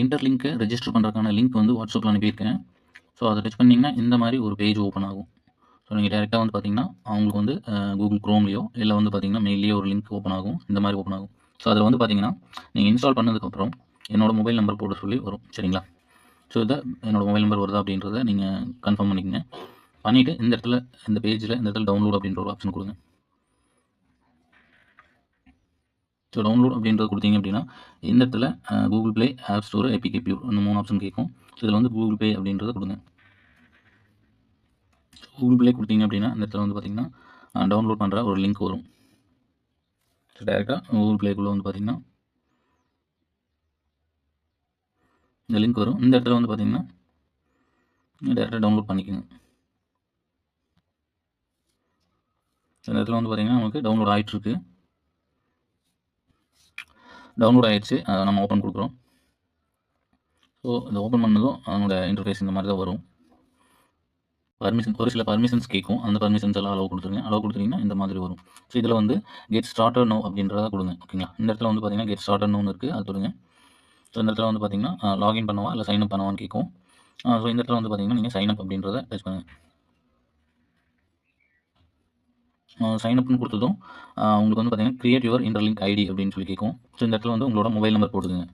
Inter லிங்க்கை register பண்ணுறதுக்கான link வந்து வாட்ஸ்அப்பில் அனுப்பியிருக்கேன். ஸோ அதை டச் பண்ணிங்கன்னா இந்த மாதிரி ஒரு பேஜ் ஓப்பன் ஆகும். ஸோ நீங்கள் டேரெக்டாக வந்து பார்த்தீங்கன்னா அவங்களுக்கு வந்து கூகுள் க்ரோம்லையோ இல்லை வந்து பார்த்தீங்கன்னா மெயிலேயோ ஒரு லிங்க் ஓப்பன் ஆகும். இந்த மாதிரி ஓப்பன் ஆகும். ஸோ அதில் வந்து பார்த்தீங்கன்னா நீங்கள் இன்ஸ்டால் பண்ணதுக்கப்புறம் என்னோடய மொபைல் நம்பர் போட சொல்லி வரும். சரிங்களா? ஸோ இதை என்னோடய மொபைல் நம்பர் வருதா அப்படின்றத நீங்கள் கன்ஃபார்ம் பண்ணிக்கங்க. பண்ணிவிட்டு இந்த இடத்துல இந்த பேஜில் இந்த இடத்துல டவுன்லோட் அப்படின்ற ஒரு ஆப்ஷன் கொடுங்க. ஸோ டவுன்லோட் அப்படின்றது கொடுத்தீங்க அப்படின்னா இந்த இடத்துல Google play app store APK pure அந்த மூணு ஆப்ஷன் கேட்கும் இதில் வந்து கூகுள் பே அப்படின்றத கொடுங்க. கூகுள் ப்ளே கொடுத்தீங்க அப்படின்னா இந்த இடத்துல வந்து பார்த்தீங்கன்னா டவுன்லோட் பண்ணுற ஒரு லிங்க் வரும். ஸோ டேரெக்டாக கூகுள் ப்ளேக்குள்ளே வந்து பார்த்தீங்கன்னா இந்த லிங்க் வரும். இந்த இடத்துல வந்து பார்த்தீங்கன்னா டேரெக்டாக டவுன்லோட் பண்ணிக்கோங்க. இந்த இடத்துல வந்து பார்த்தீங்கன்னா நமக்கு டவுன்லோட் ஆகிட்டுருக்கு டவுன்லோட் ஆகிடுச்சு அதை நம்ம ஓப்பன் கொடுக்குறோம். ஸோ இந்த ஓப்பன் பண்ணதும் அதனோட இன்டர்ஃபேஸ் இந்த மாதிரி தான் வரும். பர்மிஷன் ஒரு சில பர்மிஷன்ஸ் கேட்கும். அந்த பர்மிஷன்ஸ் எல்லாம் அளவு கொடுத்துருங்க. அளவு கொடுத்துருங்கன்னா இந்த மாதிரி வரும். ஸோ இதில் வந்து கெட் ஸ்டார்டர் நோ அப்படின்றத கொடுங்க. ஓகேங்களா இந்த இடத்துல வந்து பார்த்தீங்கன்னா கெட் ஸ்டார்டர் நோன்னு இருக்குது அது கொடுங்க ஸோ இந்த இடத்துல வந்து பார்த்தீங்கன்னா லாகின் பண்ணவா இல்லை சைன் அப் பண்ணவான்னு கேட்கும். ஸோ இந்த இடத்துல வந்து பார்த்தீங்கன்னா நீங்கள் சைன் அப் அப்படின்றத டச் பண்ணுங்கள் சைன் அப்னு கொடுத்ததும் உங்களுக்கு வந்து பார்த்தீங்கன்னா கிரியேட் யுவர் இன்டர்லிங்க் ஐடி அப்படின்னு சொல்லி கேட்கும். ஸோ இந்த இடத்துல வந்து உங்களோட மொபைல் நம்பர் போட்டுங்க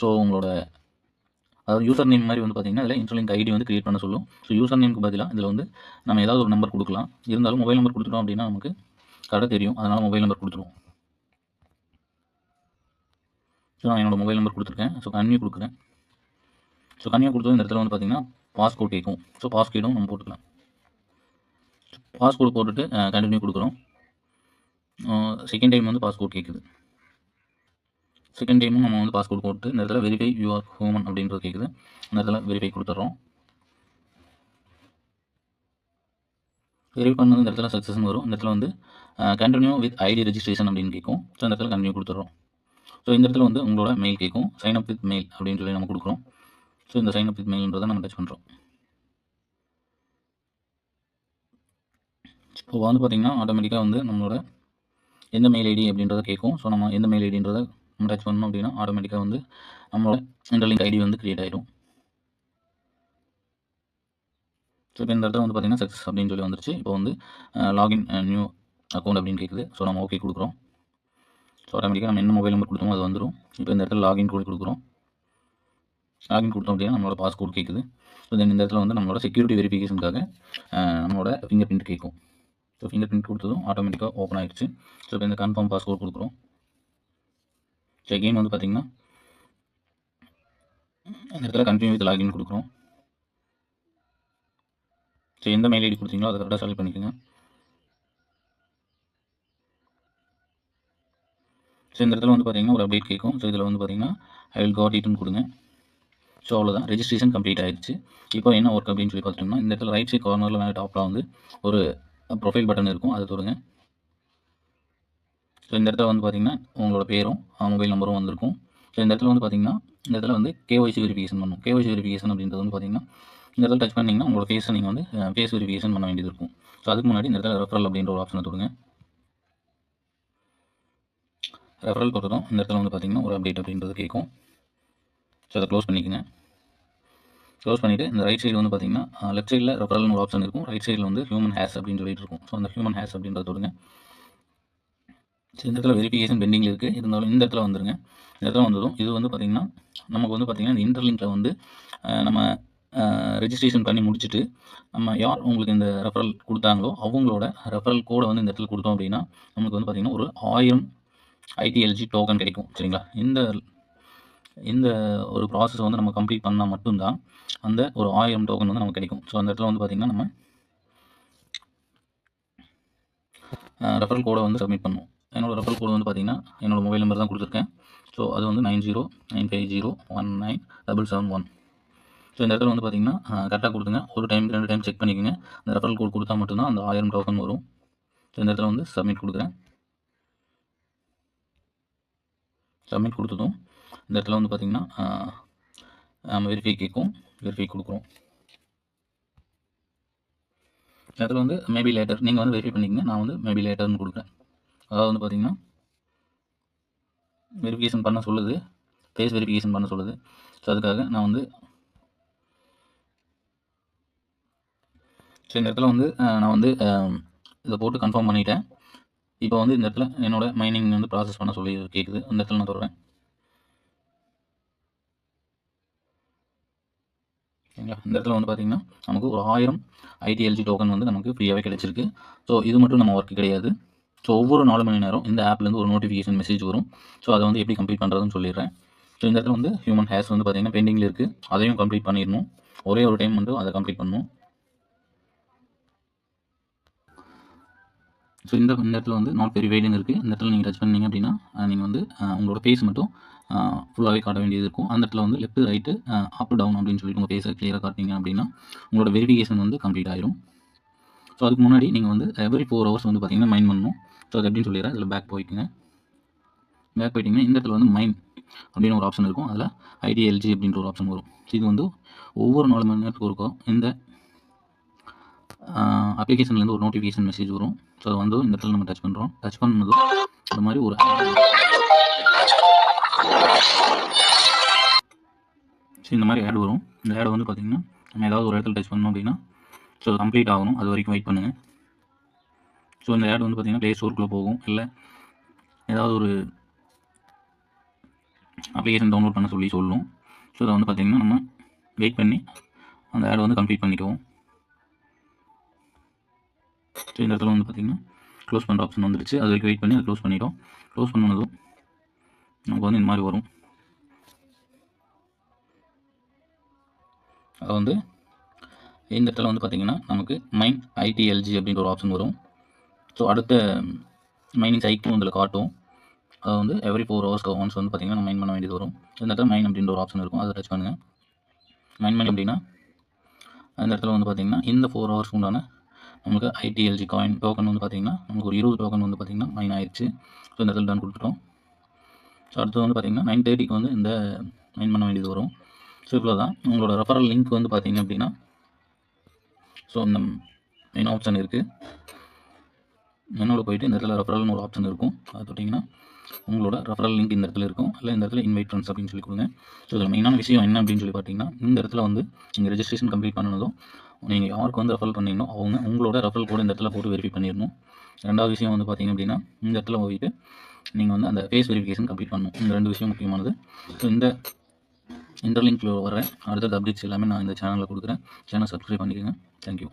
ஸோ உங்களோட அதாவது யூசர் நேம் மாதிரி வந்து பார்த்தீங்கன்னா இதில் இன்டர்லிங்க் ஐடி வந்து கிரியேட் பண்ண சொல்லும். ஸோ யூசர் நேமுக்கு பதிலாக இதில் வந்து நம்ம ஏதாவது ஒரு நம்பர் கொடுக்கலாம். இருந்தாலும் மொபைல் நம்பர் கொடுத்துட்டோம் அப்படின்னா நமக்கு கடை தெரியும். அதனால் மொபைல் நம்பர் கொடுத்துருவோம். ஸோ நான் என்னோடய மொபைல் நம்பர் கொடுத்துருக்கேன். ஸோ கன்வியூ கொடுக்குறேன். ஸோ கன்னியூ கொடுத்தது இந்த இடத்துல வந்து பார்த்தீங்கன்னா பாஸ்கோட் கேட்கும். ஸோ பாஸ்கோடும் நம்ம போட்டுக்கலாம். பாஸ்போர்ட் போட்டுட்டு கண்டினியூ கொடுக்குறோம். செகண்ட் டைம் வந்து பாஸ்போர்ட் கேட்குது செகண்ட் டைமும் நம்ம வந்து பாஸ்போர்ட் போட்டு இந்த இடத்துல வெரிஃபை யூஆர் ஹூமன் அப்படின்றது கேட்குது இந்த இடத்துல வெரிஃபை கொடுத்துட்றோம் வெரிஃபை பண்ணது இந்த இடத்துல சக்ஸஸ்னு வரும். இந்த இடத்துல வந்து கண்டினியூ வித் ஐடி ரெஜிஸ்ட்ரேஷன் அப்படின்னு கேட்கும் ஸோ இந்த இடத்துல கண்டினியூ கொடுத்துட்றோம் ஸோ இந்த இடத்துல வந்து உங்களோட மெயில் கேட்கும் சைன் அப் வித் மெயில் அப்படின்னு சொல்லி நம்ம கொடுக்குறோம். ஸோ இந்த சைன் அப் வித் மெயில்ன்றதை நம்ம டச் பண்ணுறோம் இப்போ வந்து பார்த்திங்கன்னா ஆட்டோமேட்டிக்காக வந்து நம்மளோட எந்த மெயில் ஐடி அப்படின்றத கேட்கும் ஸோ நம்ம எந்த மெயில் ஐடின்றத நம்ம டச் பண்ணோம் அப்படின்னா ஆட்டோமேட்டிக்காக வந்து நம்மளோட இன்டர்லிங்க் ஐடி வந்து க்ரியேட் ஆகிடும் ஸோ இப்போ இந்த இடத்துல வந்து பார்த்திங்கன்னா சக்ஸஸ் அப்படின்னு சொல்லி வந்துருச்சு. இப்போ வந்து லாகின் நியூ அக்கௌண்ட் அப்படின்னு கேட்குது ஸோ நம்ம ஓகே கொடுக்குறோம். ஸோ ஆட்டோமேட்டிக்காக நம்ம என்ன மொபைல் நம்பர் கொடுத்தோமோ அது வந்துடும் இப்போ இந்த இடத்துல லாகின் கோட் கொடுக்குறோம். லாகின் கொடுத்தோம் அப்படின்னா நம்மளோட பாஸ்கோட் கேட்குது ஸோ தென் இந்த இடத்துல வந்து நம்மளோட செக்யூரிட்டி வெரிஃபிகேஷனுக்காக நம்மளோட ஃபிங்கர் பிரிண்ட் கேட்கும் ஸோ ஃபிங்கர் பிரிண்ட் கொடுத்ததும் ஆட்டோமேட்டிக்காக ஓப்பன் ஆகிடுச்சு ஸோ இப்போ இந்த கன்ஃபார்ம் பாஸ்கோட் கொடுக்குறோம். ஸோ கேம் வந்து பார்த்திங்கன்னா இந்த இடத்துல கண்டினியூ வித் லாகின் கொடுக்குறோம். ஸோ எந்த மெயில் ஐடி கொடுத்தீங்களோ அதை கரெக்டாக செலக்ட் பண்ணிக்கோங்க. ஸோ இந்த இடத்துல வந்து பார்த்தீங்கன்னா ஒரு அப்டேட் கேட்கும். ஸோ இதில் வந்து பார்த்தீங்கன்னா ஐ வில் காட் இட்னு கொடுங்க. ஸோ அவ்வளோதான் ரெஜிஸ்ட்ரேஷன் கம்ப்ளீட் ஆயிடுச்சு. இப்போ என்ன ஒர்க் அப்படின்னு சொல்லி பார்த்துட்டோம்னா இந்த இடத்துல ரைட் சைட் கார்னரில் மேலே டாப்பில் வந்து ஒரு ப்ரொஃபைல் பட்டன் இருக்கும் அதை தொடுங்க. ஸோ இந்த இடத்துல வந்து பார்த்தீங்கன்னா உங்களோட பேரும் மொபைல் நம்பரும் வந்திருக்கும். ஸோ இந்த இடத்துல வந்து பார்த்தீங்கன்னா இந்த இடத்துல வந்து கேஒய்சி வெரிஃபிகேஷன் பண்ணணும் கேஒய்சி வெரிஃபிகேஷன் அப்படின்றது வந்து பார்த்தீங்கன்னா இந்த இடத்துல டச் பண்ணிங்கன்னா உங்களோட ஃபேஸை நீங்கள் வந்து ஃபேஸ் வெரிஃபிகேஷன் பண்ண வேண்டியது இருக்கும். ஸோ அதுக்கு முன்னாடி இந்த இடத்துல ரெஃபரல் அப்படின்ற ஒரு ஆப்ஷனை தொடுங்க. ரெஃபரல் கொடுத்ததும் இந்த இடத்துல வந்து பார்த்தீங்கன்னா ஒரு அப்டேட் அப்படின்றது கேட்கும். ஸோ அதை க்ளோஸ் பண்ணிக்கோங்க. க்ளோஸ் பண்ணிவிட்டு இந்த ரைட் சைடு வந்து பார்த்தீங்கன்னா லெஃப்ட் சைடில் ரெஃபரல்னு ஒரு ஆப்ஷன் இருக்கும். ரைட் சைடில் வந்து ஹியூமன் ஹேஸ் அப்படின்னு சொல்லிட்டு இருக்கும். ஸோ அந்த ஹியூமன் ஹேஸ் அப்படின்றத தொடுங்க. ஸோ இந்த இடத்துல வெரிஃபிகேஷன் பெண்டிங்கில் இருக்குது இருந்தாலும் இந்த இடத்துல வந்துருங்க. இந்த இடத்துல வந்ததும் இது வந்து பார்த்திங்கன்னா நமக்கு வந்து பார்த்திங்கன்னா இந்த இன்டர்லிங்கில் வந்து நம்ம ரெஜிஸ்ட்ரேஷன் பண்ணி முடிச்சுட்டு நம்ம யார் உங்களுக்கு இந்த ரெஃபரல் கொடுத்தாங்களோ அவங்களோட ரெஃபரல் கோடை வந்து இந்த இடத்துல கொடுத்தோம் அப்படின்னா நமக்கு வந்து பார்த்திங்கன்னா ஒரு ஆயிரம் ஐடிஎல்ஜி டோக்கன் கிடைக்கும். சரிங்களா? இந்த இந்த ஒரு ப்ராசஸ் வந்து நம்ம கம்ப்ளீட் பண்ணால் மட்டும்தான் அந்த ஒரு ஆயிரம் டோக்கன் வந்து நமக்கு கிடைக்கும். ஸோ அந்த இடத்துல வந்து பார்த்திங்கன்னா நம்ம ரெஃபரல் கோடை வந்து சப்மிட் பண்ணுவோம். என்னோடய ரெஃபரல் கோடு வந்து பார்த்திங்கன்னா என்னோடய மொபைல் நம்பர் தான் கொடுத்துருக்கேன். ஸோ அது வந்து nine zero nine five zero one nine double seven one so இந்த இடத்துல வந்து பார்த்திங்கன்னா கரெக்டாக கொடுத்துங்க. ஒரு டைம் ரெண்டு டைம் செக் பண்ணிக்கோங்க. அந்த ரெஃபரல் கோட் கொடுத்தா மட்டும்தான் அந்த ஆயிரம் டோக்கன் வரும். ஸோ இந்த இடத்துல வந்து சப்மிட் கொடுக்குறேன். சப்மிட் கொடுத்ததும் இந்த இடத்துல வந்து பார்த்திங்கன்னா நம்ம வெரிஃபை கேட்கும் வெரிஃபை கொடுக்குறோம். இந்த இடத்துல வந்து மேபி லேட்டர் நீங்கள் வந்து வெரிஃபை பண்ணிக்கங்க நான் வந்து மேபி லேட்டர்னு கொடுக்குறேன். அதாவது வந்து பார்த்திங்கன்னா வெரிஃபிகேஷன் பண்ண சொல்லுது ஃபேஸ் வெரிஃபிகேஷன் பண்ண சொல்லுது. ஸோ அதுக்காக நான் வந்து ஸோ இந்த இடத்துல வந்து நான் வந்து இதை போட்டு கன்ஃபார்ம் பண்ணிட்டேன். இப்போ வந்து இந்த இடத்துல என்னோடய மைனிங் வந்து ப்ராசஸ் பண்ண சொல்லி கேட்குது அந்த இடத்துல நான் சொல்கிறேன் சரிங்களா இந்த இடத்துல வந்து பார்த்தீங்கன்னா நமக்கு ஒரு ஆயிரம் ஐடிஎல்ஜி டோக்கன் வந்து நமக்கு ஃப்ரீயாகவே கிடச்சிருக்கு. ஸோ இது மட்டும் நம்ம ஒர்க் கிடையாது. ஸோ ஒவ்வொரு நாலு மணி நேரம் இந்த ஆப்லேருந்து ஒரு நோட்டிஃபிகேஷன் மெசேஜ் வரும். ஸோ அதை வந்து எப்படி கம்ப்ளீட் பண்ணுறதுன்னு சொல்லிடுறேன். ஸோ இந்த இடத்துல வந்து ஹியூமன் ஹேர்ஸ் வந்து பார்த்தீங்கன்னா பெண்டிங்கில் இருக்குது அதையும் கம்ப்ளீட் பண்ணிடணும். ஒரே ஒரு டைம் வந்து அதை கம்ப்ளீட் பண்ணணும். ஸோ இந்த இந்த இடத்துல வந்து நாட் வெரி வெயிட்னு இருக்குது இந்த இடத்துல நீங்கள் டச் பண்ணீங்க அப்படின்னா நீங்கள் வந்து உங்களோட ஃபேஸ் மட்டும் ஃபுல்லாகவே காட்ட வேண்டியது இருக்கும். அந்த இடத்துல வந்து லெஃப்ட் ரைட்டு அப் டவுன் அப்படின்னு சொல்லிட்டு உங்கள் ஃபேஸை கிளியராக காட்டினீங்க அப்படின்னா உங்களோட வெரிஃபிகேஷன் வந்து கம்ப்ளீட் ஆயிரும். ஸோ அதுக்கு முன்னாடி நீங்கள் வந்து எவ்ரி ஃபோர் ஹவர்ஸ் வந்து பார்த்தீங்கன்னா மைண்ட் பண்ணணும். ஸோ அது எப்படின்னு சொல்லிடுறேன். இதில் பேக் போய்க்குங்க. பேக் போயிட்டீங்கன்னா இந்த இடத்துல வந்து மைண்ட் அப்படின்னு ஒரு ஆப்ஷன் இருக்கும். அதில் ஐடிஎல்ஜி அப்படின்ற ஒரு ஆப்ஷன் வரும். இது வந்து ஒவ்வொரு நாலு மணி நேரத்துக்கு இருக்கும் இந்த அப்ளிகேஷன்லேருந்து ஒரு நோட்டிஃபிகேஷன் மெசேஜ் வரும். ஸோ அது வந்து இந்த இடத்துல நம்ம டச் பண்ணுறோம் டச் பண்ணதும் இந்த மாதிரி ஒரு ஸோ இந்த மாதிரி ஆட் வரும். இந்த ஆட் வந்து பார்த்திங்கன்னா நம்ம ஏதாவது ஒரு இடத்துல டச் பண்ணோம் அப்படின்னா ஸோ கம்ப்ளீட் ஆகணும். அது வரைக்கும் வெயிட் பண்ணுங்கள் ஸோ இந்த ஆட் வந்து பார்த்திங்கன்னா ப்ளே ஸ்டோருக்குள்ளே போகும். இல்லை ஏதாவது ஒரு அப்ளிகேஷன் டவுன்லோட் பண்ண சொல்லி சொல்லும். ஸோ அதை வந்து பார்த்திங்கன்னா நம்ம வெயிட் பண்ணி அந்த ஆட் வந்து கம்ப்ளீட் பண்ணிக்குவோம். ஸோ இந்த இடத்துல வந்து பார்த்திங்கன்னா க்ளோஸ் பண்ணுற ஆப்ஷன் வந்துருச்சு. அது வரைக்கும் வெயிட் பண்ணி அதை க்ளோஸ் பண்ணிட்டோம். க்ளோஸ் பண்ணதும் நமக்கு வந்து இந்த மாதிரி வரும். அது வந்து இந்த இடத்துல வந்து பார்த்திங்கன்னா நமக்கு மைன் ஐடிஎல்ஜி அப்படின்ற ஒரு ஆப்ஷன் வரும். ஸோ அடுத்த மைனிங் சைக்கிள் இதில் காட்டும். அது வந்து எவ்ரி ஃபோர் ஹவர்ஸ்க்கு ஒன்ஸ் வந்து பார்த்திங்கன்னா நம்ம மைன் பண்ண வேண்டியது வரும். இந்த இடத்துல மைன் அப்படின்ற ஒரு ஆப்ஷன் இருக்கும். அதை டச் பண்ணுங்கள் மைன் பண்ணி அப்படின்னா அந்த இடத்துல வந்து பார்த்திங்கன்னா இந்த ஃபோர் ஹவர்ஸ் உண்டான நமக்கு ஐடிஎல்ஜி காயின் டோக்கன் வந்து பார்த்திங்கன்னா நமக்கு ஒரு இருபது டோக்கன் வந்து பார்த்திங்கன்னா மைன் ஆயிடுச்சு ஸோ இந்த இடத்துல டன் கொடுத்துட்டோம். ஸோ அடுத்து வந்து பார்த்திங்கன்னா நைன் தேர்ட்டிக்கு வந்து இந்த மைன் பண்ண வேண்டியது வரும். ஸோ இவ்வளோ தான் உங்களோட ரெஃபரல் லிங்க் வந்து பார்த்தீங்க அப்படின்னா ஸோ இந்த மெயின் ஆப்ஷன் இருக்குது என்னோட போயிட்டு இந்த இடத்துல ரெஃபரல்னு ஒரு ஆப்ஷன் இருக்கும். அது தொட்டிங்கன்னா உங்களோட ரெஃபரல் லிங்க் இந்த இடத்துல இருக்கும். இல்லை இந்த இடத்துல இன்வைட் ஃப்ரெண்ட்ஸ் அப்படின்னு சொல்லி கொடுங்க. ஸோ இதில் மெயினான விஷயம் என்ன அப்படின்னு சொல்லி பார்த்தீங்கன்னா இந்த இடத்துல வந்து நீங்கள் ரெஜிஸ்ட்ரேஷன் கம்ப்ளீட் பண்ணனதும் நீங்கள் யாருக்கு வந்து ரெஃபர் பண்ணிங்கனோ அவங்க உங்களோட ரெஃபரல் கூட இந்த இடத்துல போட்டு வெரிஃபை பண்ணிடணும். ரெண்டாவது விஷயம் வந்து பார்த்திங்க அப்படின்னா இந்த இடத்துல போயிட்டு நீங்கள் வந்து அந்த ஃபேஸ் வெரிஃபிகேஷன் கம்ப்ளீட் பண்ணணும். இந்த ரெண்டு விஷயம் முக்கியமானது. ஸோ இந்த இந்த வர அடுத்தது அப்டேட்ஸ் எல்லாமே நான் இந்த சேனலில் கொடுக்குறேன். சேனல் சப்ஸ்கிரைப் பண்ணிக்கோங்க. தேங்க்யூ